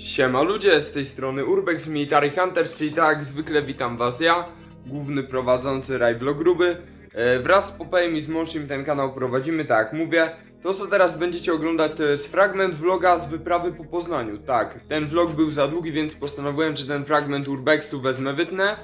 Siema ludzie, z tej strony Urbex Military Hunters, czyli tak jak zwykle witam was ja, główny prowadzący Raj Vlog Gruby. E, wraz z Popejem i z Monshim ten kanał prowadzimy, tak jak mówię. To co teraz będziecie oglądać to jest fragment vloga z wyprawy po Poznaniu. Tak, ten vlog był za długi, więc postanowiłem, że ten fragment Urbexu wezmę, wytnę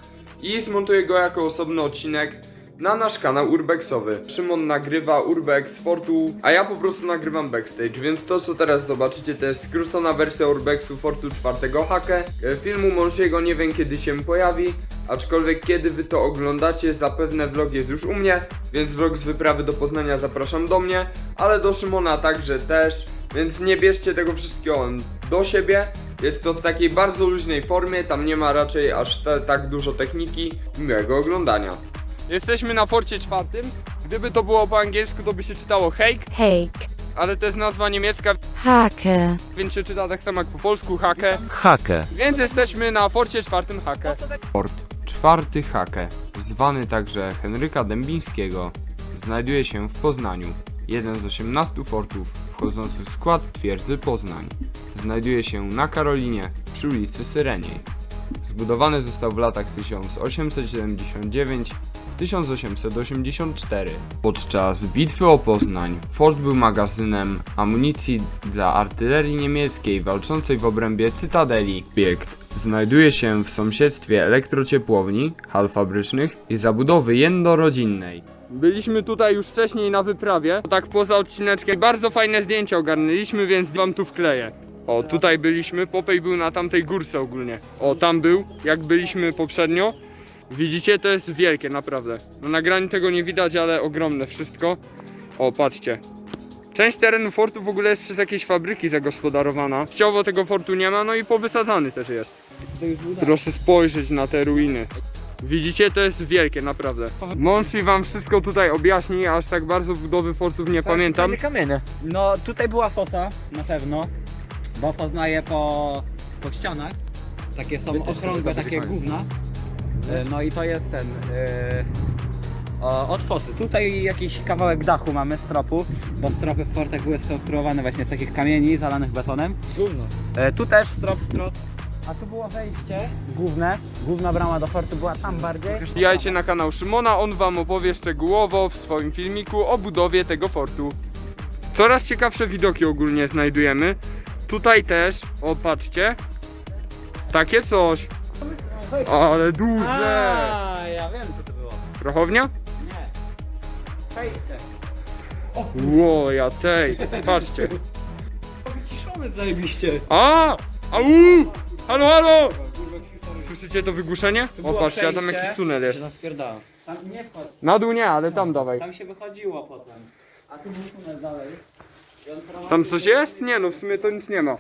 i zmontuję go jako osobny odcinek na nasz kanał Urbexowy. Szymon nagrywa Urbex Fortu, a ja po prostu nagrywam backstage, więc to co teraz zobaczycie to jest skrócona wersja Urbexu Fortu 4 Hake. Filmu Mąsziego nie wiem kiedy się pojawi, aczkolwiek kiedy wy to oglądacie zapewne vlog jest już u mnie, więc vlog z wyprawy do Poznania zapraszam do mnie, ale do Szymona także też, więc nie bierzcie tego wszystkiego do siebie. Jest to w takiej bardzo luźnej formie, tam nie ma raczej aż tak dużo techniki. Miłego oglądania. Jesteśmy na forcie czwartym. Gdyby to było po angielsku, to by się czytało Hake, Hake, ale to jest nazwa niemiecka, Hake, więc się czyta tak samo jak po polsku Hake. Hake. Więc jesteśmy na forcie czwartym Hake. Fort czwarty Hake, zwany także Henryka Dębińskiego, znajduje się w Poznaniu. Jeden z 18 fortów wchodzący w skład twierdzy Poznań. Znajduje się na Karolinie przy ulicy Syreniej. Zbudowany został w latach 1879-1884. Podczas bitwy o Poznań fort był magazynem amunicji dla artylerii niemieckiej walczącej w obrębie cytadeli. Obiekt znajduje się w sąsiedztwie elektrociepłowni, hal fabrycznych i zabudowy jednorodzinnej. Byliśmy tutaj już wcześniej na wyprawie, tak poza odcineczkiem. Bardzo fajne zdjęcia ogarnęliśmy, więc wam tu wkleję. O, tutaj byliśmy, Popej był na tamtej górce ogólnie. O, tam był, jak byliśmy poprzednio. Widzicie, to jest wielkie, naprawdę. Na nagraniu tego nie widać, ale ogromne wszystko. O, patrzcie. Część terenu fortu w ogóle jest przez jakieś fabryki zagospodarowana. Ściowo tego fortu nie ma, no i powysadzany też jest. Proszę spojrzeć na te ruiny. Widzicie, to jest wielkie, naprawdę. Monsi wam wszystko tutaj objaśni, aż tak bardzo budowy fortów nie pamiętam. Fajne kamienie. No tutaj była fosa, na pewno, bo poznaję po, po ścianach. Takie są okrągłe, takie gówna. E, No i to jest ten. e, o, od fosy. Tutaj jakiś kawałek dachu mamy, stropu, bo stropy w fortach były skonstruowane właśnie z takich kamieni zalanych betonem. E, tu też strop, strop. A tu było wejście główne, główna brama do fortu była tam bardziej. Wbijajcie na kanał Szymona, on wam opowie szczegółowo w swoim filmiku o budowie tego fortu. Coraz ciekawsze widoki ogólnie znajdujemy. Tutaj też, o patrzcie, takie coś. Ale duże! A, ja wiem co to było. Prochownia? Nie. Wejście. Ło, ja tej, patrzcie. Wyciszony zajebiście. A! Au! Halo, halo! Słyszycie to wygłuszenie? O, patrzcie, a tam jakiś tunel jest. Tam nie wchodź. Na dół nie, ale tam dawaj. Tam się wychodziło potem. A tu był tunel dalej. I on prowadzi- Tam coś jest? Nie no, w sumie to nic nie ma.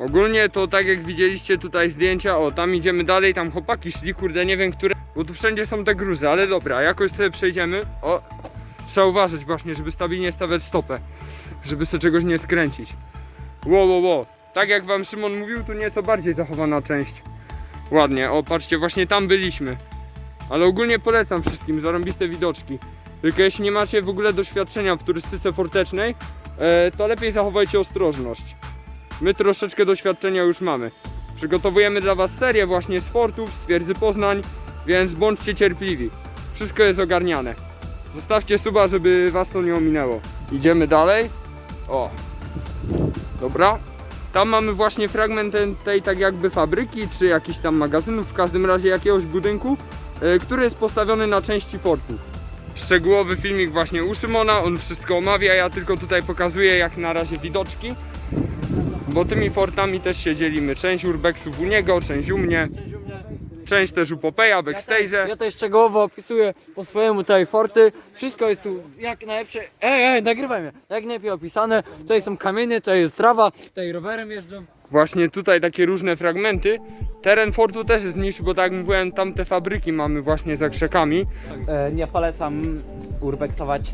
Ogólnie to tak jak widzieliście tutaj zdjęcia, o tam idziemy dalej, tam chłopaki szli, kurde nie wiem które, bo tu wszędzie są te gruzy, ale dobra, jakoś sobie przejdziemy. O, trzeba uważać właśnie, żeby stabilnie stawiać stopę, żeby sobie czegoś nie skręcić. Ło, ło, ło. Tak jak wam Szymon mówił, tu nieco bardziej zachowana część. Ładnie, o patrzcie, właśnie tam byliśmy. Ale ogólnie polecam wszystkim, zarąbiste widoczki. Tylko jeśli nie macie w ogóle doświadczenia w turystyce fortecznej, e, to lepiej zachowajcie ostrożność. My troszeczkę doświadczenia już mamy. Przygotowujemy dla Was serię właśnie z fortów, z twierdzy Poznań, więc bądźcie cierpliwi. Wszystko jest ogarniane. Zostawcie suba, żeby Was to nie ominęło. Idziemy dalej. O. Dobra. Tam mamy właśnie fragment tej tak jakby fabryki, czy jakichś tam magazynów, w każdym razie jakiegoś budynku, e, który jest postawiony na części fortu. Szczegółowy filmik właśnie u Szymona, on wszystko omawia, ja tylko tutaj pokazuję jak na razie widoczki. Bo tymi fortami też się dzielimy. Część urbexów u niego, część u mnie, część też u Popeja, backstage. Ja tutaj szczegółowo opisuję po swojemu tutaj forty. Wszystko jest tu jak najlepsze. Ej, ej, nagrywaj mnie. Jak najlepiej opisane. Tutaj są kamienie, tutaj jest trawa, tutaj rowerem jeżdżą. Właśnie tutaj takie różne fragmenty. Teren fortu też jest mniejszy, bo tak jak mówiłem, tamte fabryki mamy właśnie za krzakami. E, nie polecam urbexować.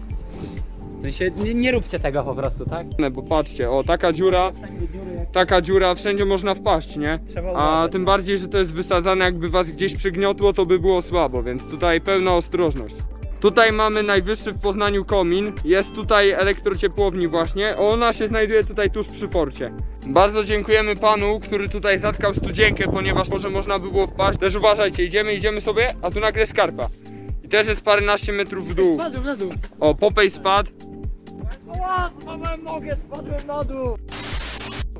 W sensie nie, nie róbcie tego po prostu, tak? Bo patrzcie, o taka dziura, taka dziura, wszędzie można wpaść, nie? Trzeba A uważać. tym bardziej, że to jest wysadzane, jakby was gdzieś przygniotło, to by było słabo, więc tutaj pełna ostrożność. Tutaj mamy najwyższy w Poznaniu komin. Jest tutaj elektrociepłowni właśnie. Ona się znajduje tutaj tuż przy forcie. Bardzo dziękujemy panu, który tutaj zatkał studzienkę, ponieważ może można by było wpaść. Też uważajcie, idziemy, idziemy sobie, a tu nagle skarpa. I też jest paręnaście metrów w dół. Spadłem na dół. O, Popej spadł. Ła, złamałem nogę, spadłem na dół.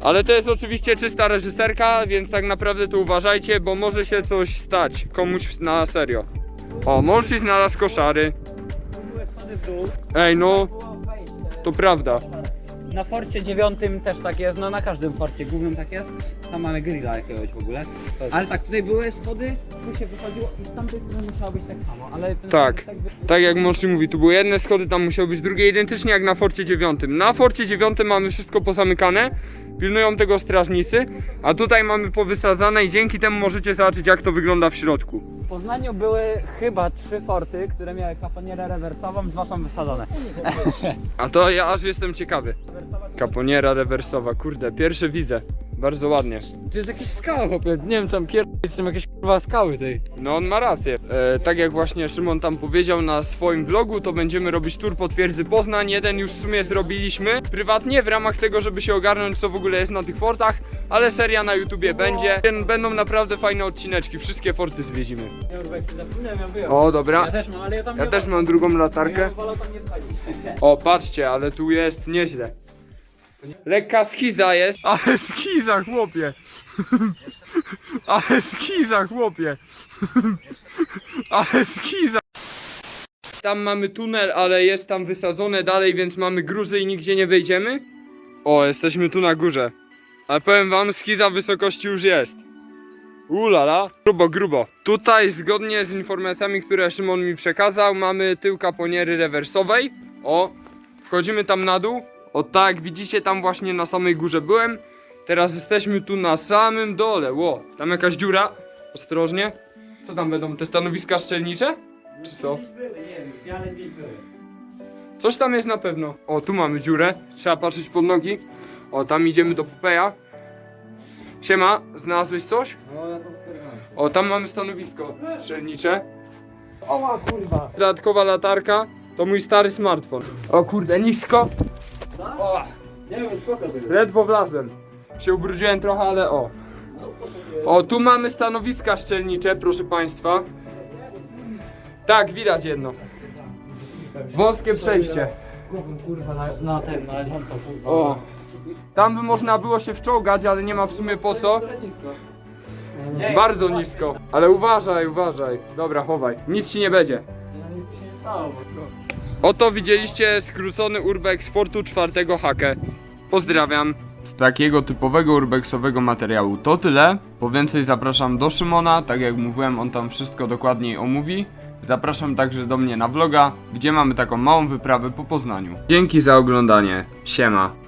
Ale to jest oczywiście czysta reżyserka, więc tak naprawdę to uważajcie, bo może się coś stać komuś na serio. O, mąż i znalazł koszary. Ej, no, to prawda. Na forcie dziewiątym też tak jest, no na każdym forcie głównym tak jest. Tam mamy grilla jakiegoś w ogóle. Ale tak, tutaj były schody, tu się wychodziło i z tamtej strony musiało być tak samo, ale ten Tak. schody by- Tak jak mąż mówi, tu były jedne schody, tam musiały być drugie, identycznie jak na Forcie 9. Na Forcie 9 mamy wszystko pozamykane, pilnują tego strażnicy, a tutaj mamy powysadzane i dzięki temu możecie zobaczyć jak to wygląda w środku. W Poznaniu były chyba trzy forty, które miały kaponierę rewersową, dwa są wysadzone. A to ja aż jestem ciekawy. Kaponiera rewersowa, kurde, pierwszy widzę. Bardzo ładnie. To jest jakiś skał, chłopie. Nie wiem, co tam pierdolić, są jakieś kurwa skały tej. No on ma rację. E, tak jak właśnie Szymon tam powiedział na swoim vlogu, to będziemy robić tour po twierdzy Poznań. Jeden już w sumie zrobiliśmy prywatnie w ramach tego, żeby się ogarnąć co w ogóle jest na tych fortach, ale seria na YouTubie będzie. Ten- Będą naprawdę fajne odcineczki, wszystkie forty zwiedzimy. Ja Urwek, zapomniałem, ja byłem. O dobra, Ja też mam, ale ja tam ja nie też mam drugą Ja latarkę. wolę tam nie wchodzić. O patrzcie, ale tu jest nieźle. Lekka schiza jest. Ale schiza chłopie. Ale schiza chłopie. Ale schiza. Tam mamy tunel, ale jest tam wysadzone dalej, więc mamy gruzy i nigdzie nie wejdziemy. O, jesteśmy tu na górze. Ale powiem wam, schiza wysokości już jest. Ulala, grubo, grubo. Tutaj, zgodnie z informacjami, które Szymon mi przekazał, mamy tył kaponiery rewersowej. O, wchodzimy tam na dół. O tak, widzicie, tam właśnie na samej górze byłem. Teraz jesteśmy tu na samym dole. Ło, tam jakaś dziura. Ostrożnie. Co tam będą, te stanowiska szczelnicze? Czy co? Coś tam jest na pewno. O, tu mamy dziurę. Trzeba patrzeć pod nogi. O, tam idziemy do Popeja. Siema, znalazłeś coś? No, ja to kurwa. O, tam mamy stanowisko strzelnicze. Oła kurwa. Dodatkowa latarka to mój stary smartfon. O kurde, nisko. O, Nie wiem, spoko tego. ledwo wlazłem. Się ubrudziłem trochę, ale o. O, tu mamy stanowiska szczelnicze, proszę państwa. Tak, widać jedno. Wąskie przejście. Głową kurwa na, na ten, na leżącą kurwa. O. Tam by można było się wczołgać, ale nie ma w sumie po co. Bardzo nisko. Ale uważaj, uważaj. Dobra, chowaj. Nic ci nie będzie. No, nic mi się nie stało, bo... Oto widzieliście skrócony urbex Fortu 4 Hake. Pozdrawiam. Z takiego typowego urbexowego materiału to tyle. Po więcej zapraszam do Szymona, tak jak mówiłem, on tam wszystko dokładniej omówi. Zapraszam także do mnie na vloga, gdzie mamy taką małą wyprawę po Poznaniu. Dzięki za oglądanie. Siema.